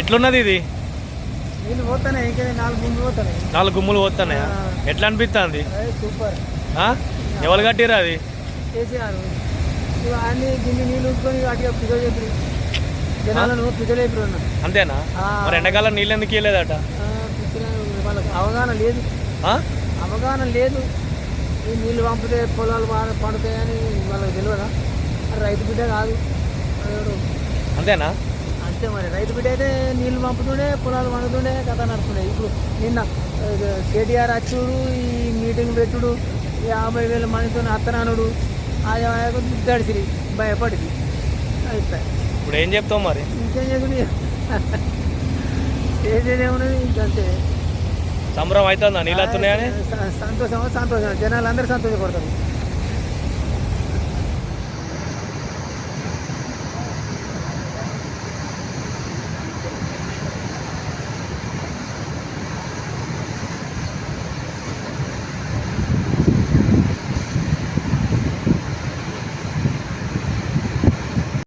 ఎట్లున్నది ఇది? నీళ్ళు పోతానే ఇంకా నాలుగు ముందు పోతానే నాలుగు గుమ్ములు పోతున్నాయా. ఎట్లా అనిపిస్తుంది సూపర్. ఎవరు కట్టిరా అది? అంతేనా. మరి ఎండాకాలం నీళ్ళు ఎందుకు ఇవ్వలేదట అవగాహన లేదు? అవగాహన లేదు. ఈ నీళ్ళు పంపితే పొలాలు బాగా పండుతాయని వాళ్ళకి తెలియదా రైతు బిడ్డ కాదు? అంతేనా? అంతే మరి రైతు బిడ్డ అయితే నీళ్ళు పంపుతుండే పొలాలు పండుతుండే కథ నడుస్తుండే ఇప్పుడు నిన్న కేటీఆర్ అచ్చుడు ఈ మీటింగ్ పెట్టుడు ఈ యాభై వేల మందితో అత్తనానుడు ఆయా గడిచిరి భయపడింది. అయిపోయి ఇప్పుడు ఏం చెప్తావు మరి? ఇంకేం చేసుకుని ఇంకంతే సంబరం అవుతుందా? నీళ్ళు వస్తున్నాయని? సంతోషం సంతోషం జనాలు అందరూ సంతోషపడతారు.